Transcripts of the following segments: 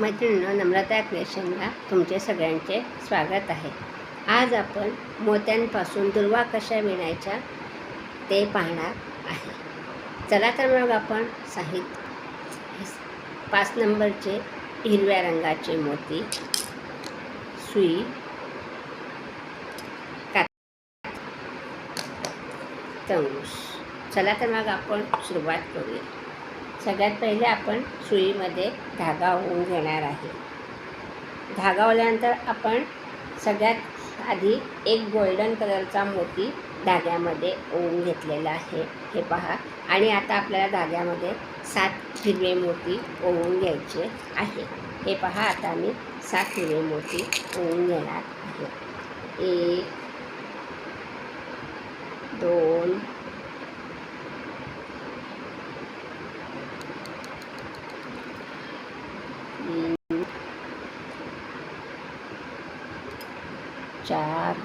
मैत्रिणीनं नम्रता क्रिएशनला तुमचे सगळ्यांचे स्वागत आहे. आज आपण मोत्यांपासून दुर्वा कशा विणायच्या ते पाहणार आहे. चला तर मग आपण साहित्य पाच नंबरचे हिरव्या रंगाचे मोती सुई कात चला तर मग आपण सुरुवात करूया. सगळ्यात पहिले आपण सुईमध्ये धागा होऊन घेणार आहे. धागा ओल्यानंतर आपण सगळ्यात आधी एक गोल्डन कलरचा मोती धाग्यामध्ये ओवून घेतलेला आहे. हे पहा. आणि आता आपल्याला धाग्यामध्ये सात हिरवे मोती ओवून घ्यायचे आहे. हे पहा. आता मी सात हिरवे मोती ओवून घेणार आहे. एक दोन तीन चार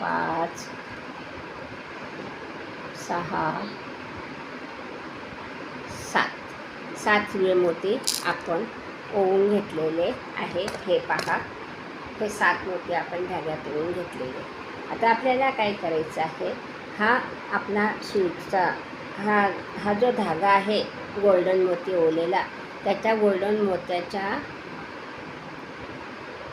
पाच सहा सात. सात हिरवे मोती आपण ओवून घेतलेले आहे हे पहा. हे सात मोती आपण धाग्यात ओवून घेतलेले. आता आपल्याला काय करायचं आहे? हा आपला सुईचा हा हा जो धागा आहे गोल्डन मोती ओलेला त्याच्या गोल्डन मोत्याच्या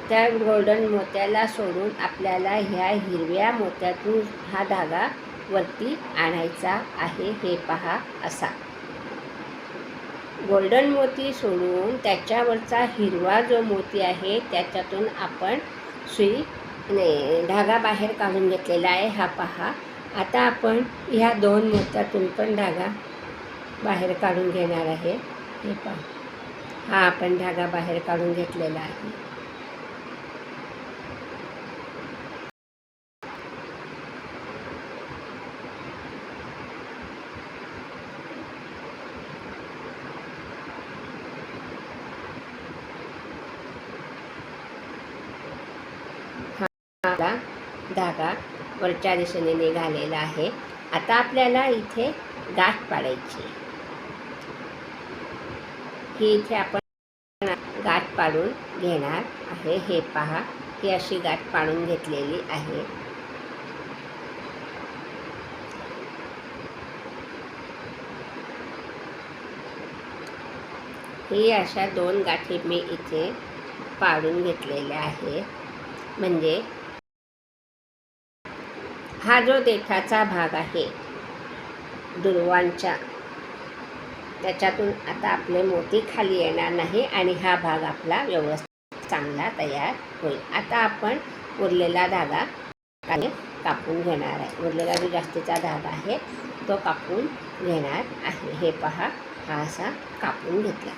त्या गोल्डन मोत्याला सोडून आपल्याला ह्या हिरव्या मोत्यातून हा धागा वरती आणायचा आहे हे पहा असा. गोल्डन मोती सोडून त्याच्यावरचा हिरवा जो मोती आहे त्याच्यातून आपण सुई धागा बाहेर काढून घेतलेला आहे हा पहा. आता आपण ह्या दोन मोत्यातून पण धागा बाहेर काढून घेणार आहे. हे पहा. हा आपण धागा बाहेर काढून घेतलेला आहे आपला धागा वरच्या दिशेने निघालेला आहे. आता आपल्याला इथे गाठ पाडायची ही इथे आपण गाठ पाडून घेणार आहे. हे पहा ही अशी गाठ पाडून घेतलेली आहे. ही अशा दोन गाठी मी इथे पाडून घेतलेल्या आहे. म्हणजे हा जो देठाचा भाग आहे दुर्वांच्या त्याच्यातून आता आपले मोती खाली येणार नाही आणि हा भाग आपला व्यवस्थित चांगला तयार होईल. आता आपण उरलेला धागा कापून घेणार आहे. उरलेला जो जास्तीचा धागा आहे तो कापून घेणार आहे. हे पहा हा असा कापून घेतला.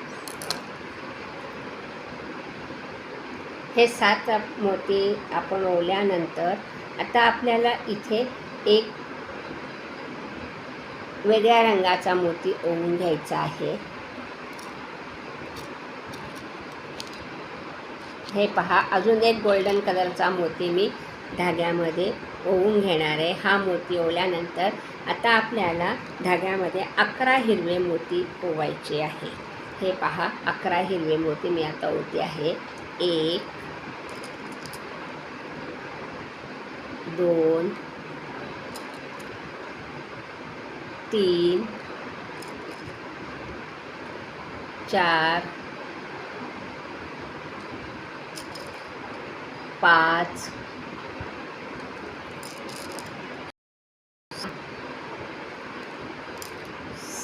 हे सात मोती आपण ओवल्यानंतर आता आपल्याला इथे एक वेगळ्या रंगाचा मोती ओवून घ्यायचा आहे. हे पहा अजून एक गोल्डन कलरचा मोती मी धाग्यामध्ये ओवून घेणार आहे. हा मोती ओवल्यानंतर आता आपल्याला धाग्यामध्ये अकरा हिरवे मोती ओवायचे आहे. हे पहा अकरा हिरवे मोती मी आता ओते आहे. एक दोन तीन चार पाच.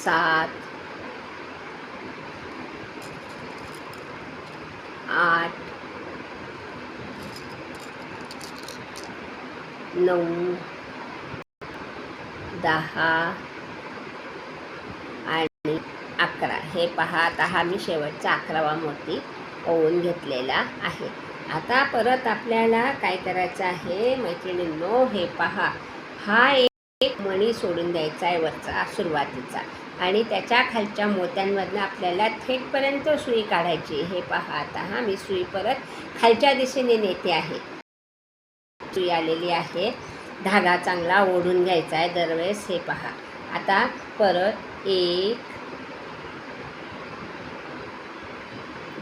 सात. आठ. नऊ दहा आणि अकरा. हे पहा आता हा मी शेवटचा अकरावा मोती ओवून घेतलेला आहे. आता परत आपल्याला काय करायचं आहे मैत्रिणींनो हे पहा. हा एक मणी सोडून द्यायचा आहे वरचा सुरुवातीचा. आणि त्याच्या खालच्या मोत्यांमधनं आपल्याला थेटपर्यंत सुई काढायची. हे पहा आता हा मी सुई परत खालच्या दिशेने नेते आहे. सुई आलेली आहे. धागा चांगला ओढून घ्यायचा आहे दरवेळेस. हे पहा. आता परत एक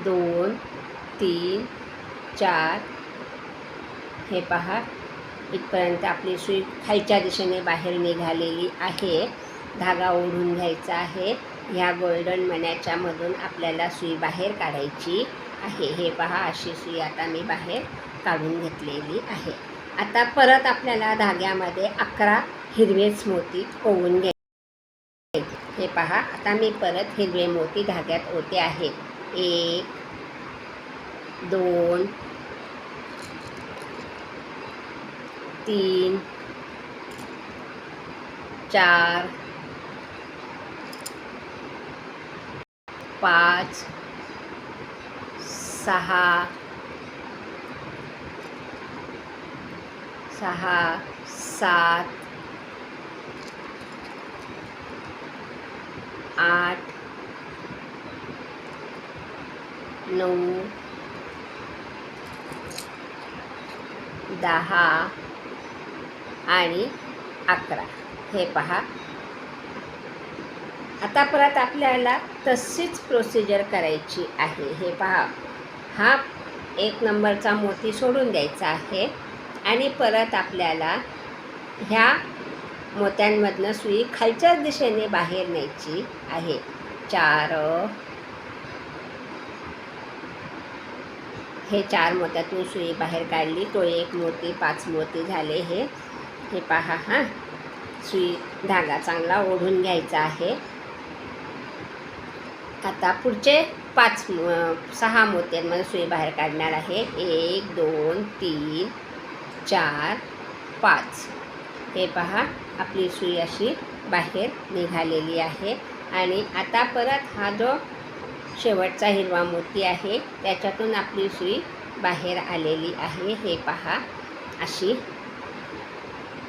दोन तीन चार. हे पहा. इथपर्यंत आपली सुई खालच्या दिशेने बाहेर निघालेली आहे. धागा ओढून घ्यायचा आहे. ह्या गोल्डन मण्याच्यामधून आपल्याला सुई बाहेर काढायची आहे. हे पहा. अशी सुई आता मी बाहेर काढून घेतलेली आहे. आता परत आपल्याला धाग्यामध्ये अकरा हिरवेच मोती ओवून घ्यायचे. हे पहा आता मी परत हिरवे मोती धाग्यात ओते आहे. एक दोन तीन चार पाच सहा सहा सात आठ नऊ दहा आणि अकरा. हे पहा. आता परत आपल्याला तशीच प्रोसिजर करायची आहे. हे पहा. हा एक नंबरचा मोती सोडून द्यायचा आहे. आणि परत आपल्याला ह्या मोत्यांमधनं सुई खालच्याच दिशेने बाहेर न्यायची आहे. चार. हे चार मोत्यातून सुई बाहेर काढली. तो एक मोती पाच मोती झाले हे. हे पहा हां. सुई धागा चांगला ओढून घ्यायचा आहे. आता पुढचे पाच सहा मोत्यांमध्ये सुई बाहेर काढणार आहे. एक दोन तीन चार पाच. हे पहा आपली सुई अशी बाहेर निघालेली आहे. आणि आता परत हा जो शेवटचा हिरवा मोती आहे त्याच्यातून आपली सुई बाहेर आलेली आहे. हे पहा अशी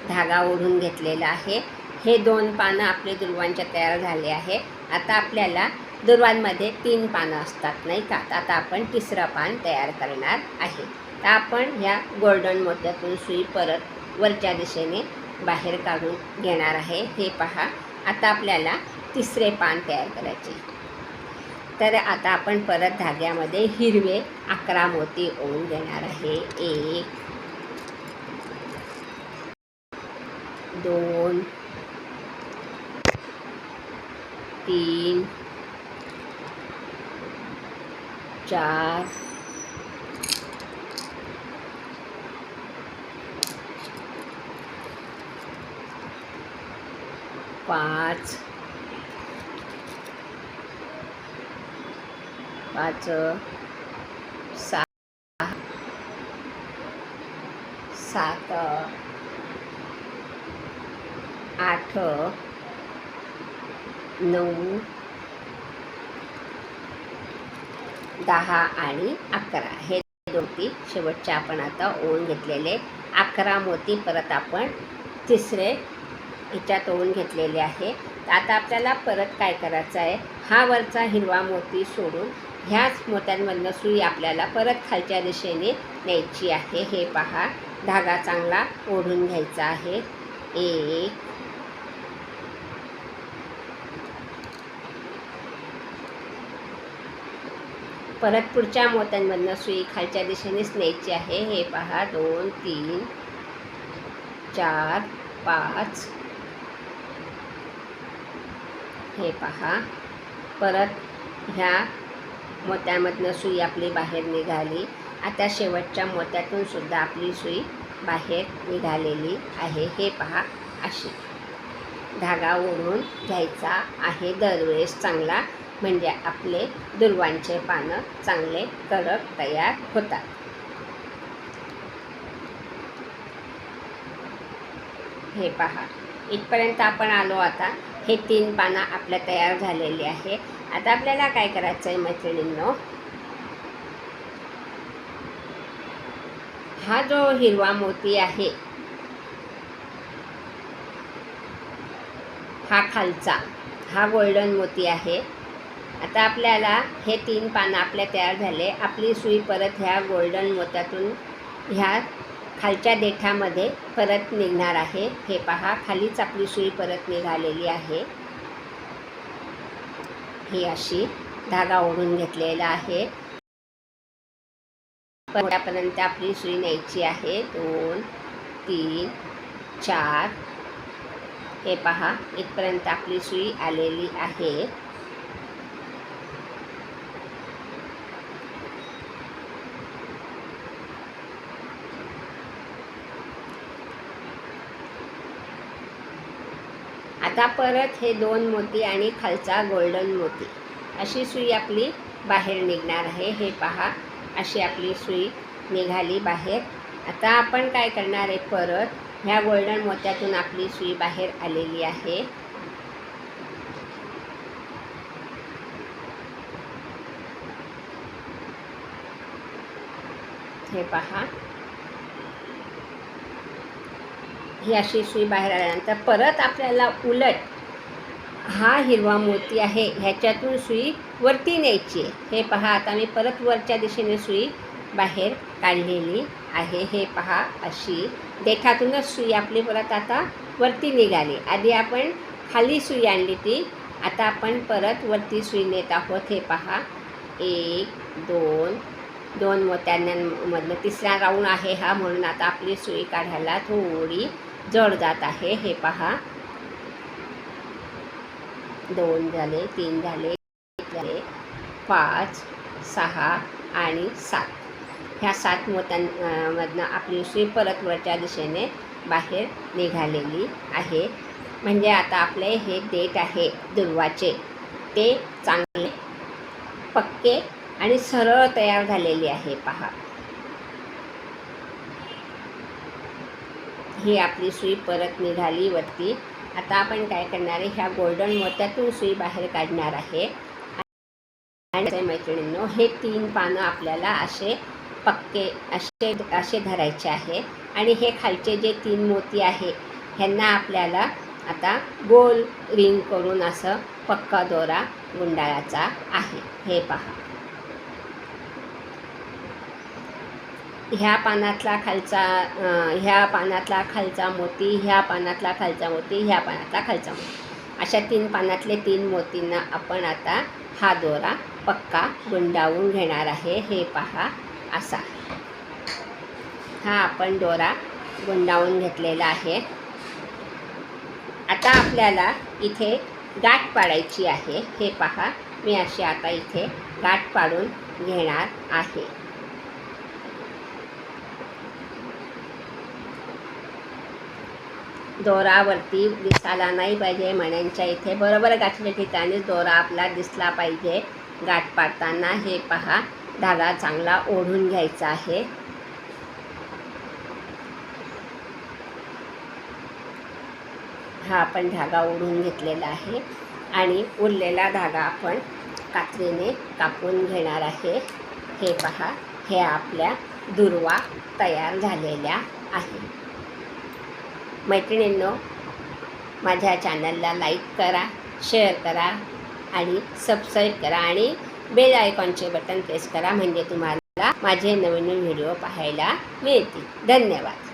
धागा ओढून घेतलेला आहे. हे दोन पानं आपले दुर्वांच्या तयार झाले आहे. आता आपल्याला दुर्वांमध्ये तीन पानं असतात नाही का? आता आपण तिसरं पान तयार करणार आहे. तर आपण ह्या गोल्डन मोत्यातून सुई परत वरच्या दिशेने बाहेर काढून घेणार आहे. हे पहा. आता आपल्याला तिसरे पान तयार करायचे. तर आता आपण परत धाग्यामध्ये हिरवे अकरा मोती ओवून घेणार आहे. एक दोन तीन चार पाच. पाच सहा सात आठ नऊ. दहा आणि अकरा. हे मोती शेवटचे आपण आता ओळून घेतलेले. अकरा मोती परत आपण तिसरे ह्याच्यात ओवून घेतलेले आहे. आता आपल्याला परत काय करायचं आहे? हा वरचा हिरवा मोती सोडून ह्याच मोत्यांमधनं सुई आपल्याला परत खालच्या दिशेने न्यायची आहे. हे पहा धागा चांगला ओढून घ्यायचा आहे. एक. परत पुढच्या मोत्यांमधनं सुई खालच्या दिशेनेच न्यायची आहे. हे पहा दोन तीन चार पाच. हे पहा. परत ह्या मोत्यामधनं सुई आपली बाहेर निघाली. आता शेवटच्या मोत्यातून सुद्धा आपली सुई बाहेर निघालेली आहे. हे पहा अशी. धागा ओढून घ्यायचा आहे दरवेळेस चांगला. म्हणजे आपले दुर्वांचे पानं चांगले कडक तयार होतात. हे पहा. इथपर्यंत आपण आलो आता. हे तीन पानं आपल्या तयार झालेली आहे. आता आपल्याला काय करायचं आहे मैत्रिणींनो? हा जो हिरवा मोती आहे हा खालचा हा गोल्डन मोती आहे. आता आपल्याला हे तीन पानं आपल्या तयार झाले. आपली सुई परत ह्या गोल्डन मोत्यातून ह्या खालच्या देठामध्ये परत निघणार आहे. हे पहा खालीच आपली सुई परत निघालेली आहे. ही अशी धागा ओढून घेतलेला आहे. त्यापर्यंत आपली सुई न्यायची आहे. दोन तीन चार. हे पहा इथपर्यंत आपली सुई आलेली आहे. आता परत हे दोन मोती आणि खालचा गोल्डन मोती. अशी सुई आपली बाहेर निघणार आहे हे पहा. अशी आपली सुई निघाली बाहेर. आता आपण काय करणार आहे परत ह्या गोल्डन मोत्यातून आपली सुई बाहेर आलेली आहे. हे पहा. ही अशी सुई बाहेर आल्यानंतर परत आपल्याला उलट हा हिरवा मोती आहे ह्याच्यातून सुई वरती न्यायची आहे. हे पहा आता मी परत वरच्या दिशेने सुई बाहेर काढलेली आहे. हे पहा अशी देठातूनच सुई आपली परत आता वरती निघाली. आधी आपण खाली सुई आणली ती आता आपण परत वरती सुई नेत आहोत. हे पहा एक दोन दोन मोत्यांमधलं तिसरा राऊंड आहे हा. म्हणून आता आपली सुई काढायला थोडी जड जात आहे. हे पहा. दोन झाले तीन झाले झाले पाच सहा आणि सात. ह्या सात मोत्यांमधनं आपली सुई परत वरच्या दिशेने बाहेर निघालेली आहे. म्हणजे आता आपले हे देठ आहे दुर्वाचे. ते चांगले पक्के आणि सरळ तयार झालेले आहे. पहा. ही आपली सुई परत निघाली वरती. आता आपण काय करणार आहे ह्या गोल्डन मोत्यातून सुई बाहेर काढणार आहे. आणि मैत्रिणींनो हे तीन पानं आपल्याला असे पक्के असे असे धरायचे आहे. आणि हे खालचे जे तीन मोती आहे ह्यांना आपल्याला आता गोल रिंग करून असं पक्का दोरा गुंडाळाचा आहे. हे पहा. ह्या पानातला खालचा ह्या पानातला खालचा मोती ह्या पानातला खालचा मोती ह्या पानातला खालचा मोती. अशा तीन पानातले तीन मोतींना आपण आता हा दोरा पक्का गुंडाळून घेणार आहे. हे पहा असा. हा आपण दोरा गुंडाळून घेतलेला आहे. आता आपल्याला इथे गाठ पाडायची आहे. हे पहा मी अशी आता इथे गाठ पाडून घेणार आहे. दोरावरती दिसायला नाही पाहिजे मण्यांच्या इथे बरोबर गाठीच्या ठिकाणी दोरा आपला दिसला पाहिजे. गाठ पाडताना हे पहा धागा चांगला ओढून घ्यायचा आहे. हा आपण धागा ओढून घेतलेला आहे आणि उरलेला धागा आपण कात्रीने कापून घेणार आहे. हे पहा हे आपल्या दुर्वा तयार झालेल्या आहे. मैत्रिणींनो माझ्या चॅनलला लाईक करा शेअर करा आणि सबस्क्राईब करा आणि बेल आयकॉनचे बटन प्रेस करा म्हणजे तुम्हाला माझे नवीन व्हिडिओ पाहायला मिळतील. धन्यवाद.